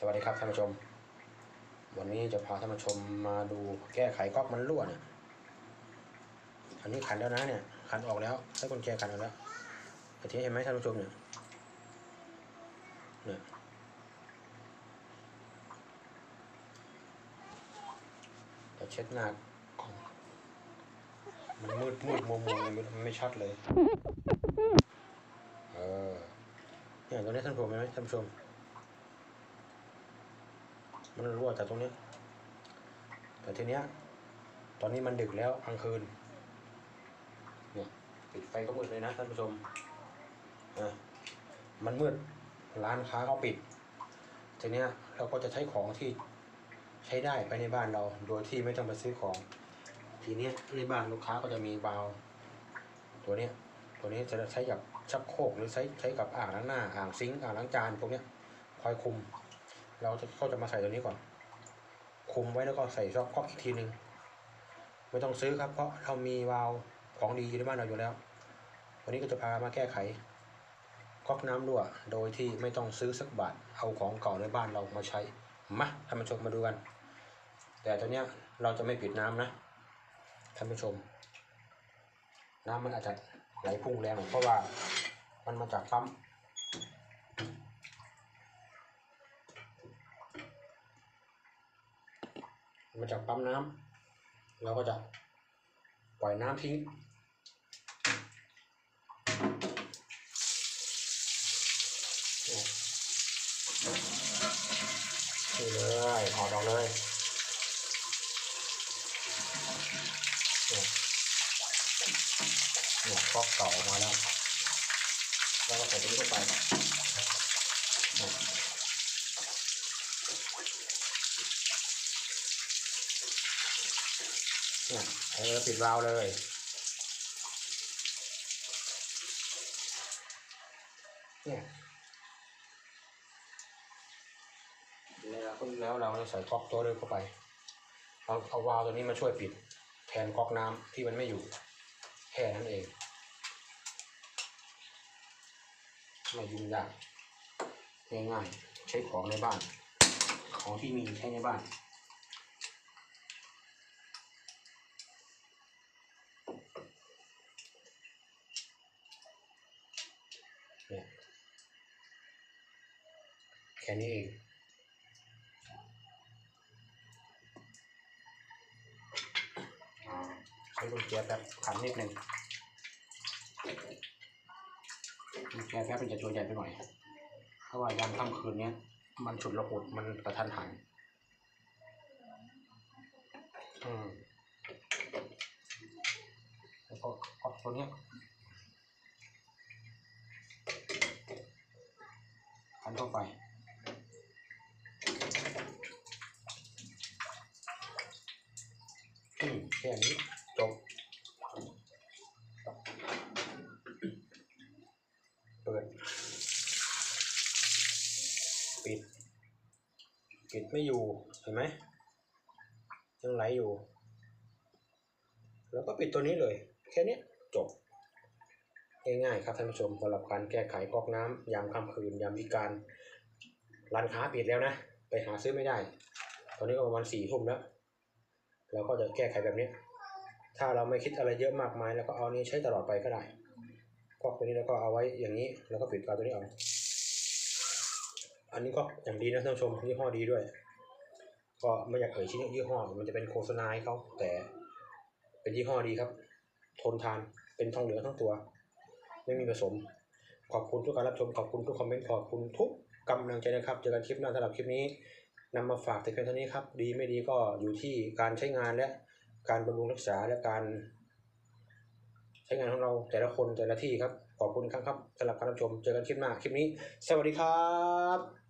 สวัสดีครับท่านผู้ชม วันนี้จะพาท่านผู้ชมมาดูแก้ไขก๊อกมันรั่วเนี่ย อันนี้ขันแล้วนะเนี่ย ขันออกแล้วใช้กุญแจขันออกแล้วแต่ทีเห็นไหมท่านผู้ชมเนี่ย เนี่ย จะเช็ดหน้าของมันมืดมืดมัวมัวๆเลยมันไม่ชัดเลย เออ เนี่ยตรงนี้ท่านผู้ชมเห็นไหมท่านผู้ชม มันรั่วจากตรงนี้ แต่ทีเนี้ย ตอนนี้มันดึกแล้วกลางคืนเนี่ยปิดไฟก็มืดเลยนะท่านผู้ชมอะมันมืดร้านค้าเขาปิด ทีเนี้ยเราก็จะใช้ของที่ใช้ได้ภายในบ้านเรา โดยที่ไม่ต้องไปซื้อของ ทีเนี้ยในบ้านลูกค้าก็จะมีวาล์วตัวเนี้ย ตัวนี้จะใช้กับชักโครกหรือใช้ใช้กับอ่างล้างหน้าอ่างซิงค์อ่างล้างจานพวกเนี้ยคอยคุม เราจะก็จะมาใส่ตัวนี้ก่อน คุมไว้แล้วก็ใส่ซอกก๊อกอีกทีหนึ่งไม่ต้องซื้อครับเพราะเรามีวาล์วของดีอยู่ในบ้านเราอยู่แล้ว วันนี้ก็จะพามาแก้ไขก๊อกน้ำรั่ว โดยที่ไม่ต้องซื้อสักบาทเอาของเก่าในบ้านเรามาใช้มาท่านผู้ชมมาดูกัน แต่ตัวเนี้ยเราจะไม่ปิดน้ำนะท่านผู้ชม น้ำมันอาจจะไหลพุ่งแรงเพราะว่ามันมาจากปั๊ม มาจากปั๊มน้ำเราก็จะปล่อยน้ำทิ้ง นี่เลยถอดออกเลยเนี่ยเนี่ยก๊อกเก่าออกมาแล้ว แล้วก็ใส่ตัวนี้เข้าไปเนี่ยเนี่ยเออปิดวาล์วเลยเนี่ยแล้วเราจะใส่ก๊อกตัวเดิมเข้าไปเราเอาวาล์วตัวนี้มาช่วยปิด แทนก๊อกน้ำที่มันไม่อยู่แค่นั้นเองไม่ยุ่งยากง่ายๆใช้ของในบ้าน ของที่มีใช้ในบ้าน เนี่ยแค่นี้เองอ่าใช้กุญแจแบบขันนิดหนึ่งกุญแจแป๊บมันจะตัวใหญ่ไปหน่อย เพราะว่ายามค่ำคืนเนี้ยมันฉุดระหุดมันกระทันหัน อืมแล้วก็กตัวเนี้ยขันเข้าไป อืมแค่นี้จบ เปิด ปิด ปิดไม่อยู่ เห็นไหม ยังไหลอยู่ แล้วก็ปิดตัวนี้เลย แค่นี้จบ ง่ายๆครับท่านผู้ชมสำหรับการแก้ไขก๊อกน้ำยามค่ำคืน ยามวิการร้านค้าปิดแล้วนะ ไปหาซื้อไม่ได้ ตอนนี้ก็ประมาณสี่ทุ่มแล้ว เราก็จะแก้ไขแบบนี้ ถ้าเราไม่คิดอะไรเยอะมากมาย แล้วก็เอานี้ใช้ตลอดไปก็ได้ก๊อกตัวนี้แล้วก็เอาไว้อย่างนี้ แล้วก็ปิดกาวตัวนี้เอาอันนี้ก็อย่างดีนะท่านผู้ชมยี่ห้อดีด้วย ก็ไม่อยากเอ่ยชื่อยี่ห้อมันจะเป็นโฆษณาให้เขาแต่เป็นยี่ห้อดีครับ ทนทานเป็นทองเหลืองทั้งตัว ไม่มีผสม ขอบคุณทุกการรับชมขอบคุณทุกคอมเมนต์ขอบคุณทุกกำลังใจนะครับ เจอกันคลิปหน้าสำหรับคลิปนี้ นำมาฝากแต่เพียงเท่านี้ครับ ดีไม่ดีก็อยู่ที่การใช้งานและการบำรุงรักษาและการ ใช้งานของเราแต่ละคนแต่ละที่ครับ ขอบคุณครั้งครับสำหรับการรับชมเจอกันคลิปหน้าคลิปนี้ สวัสดีครับ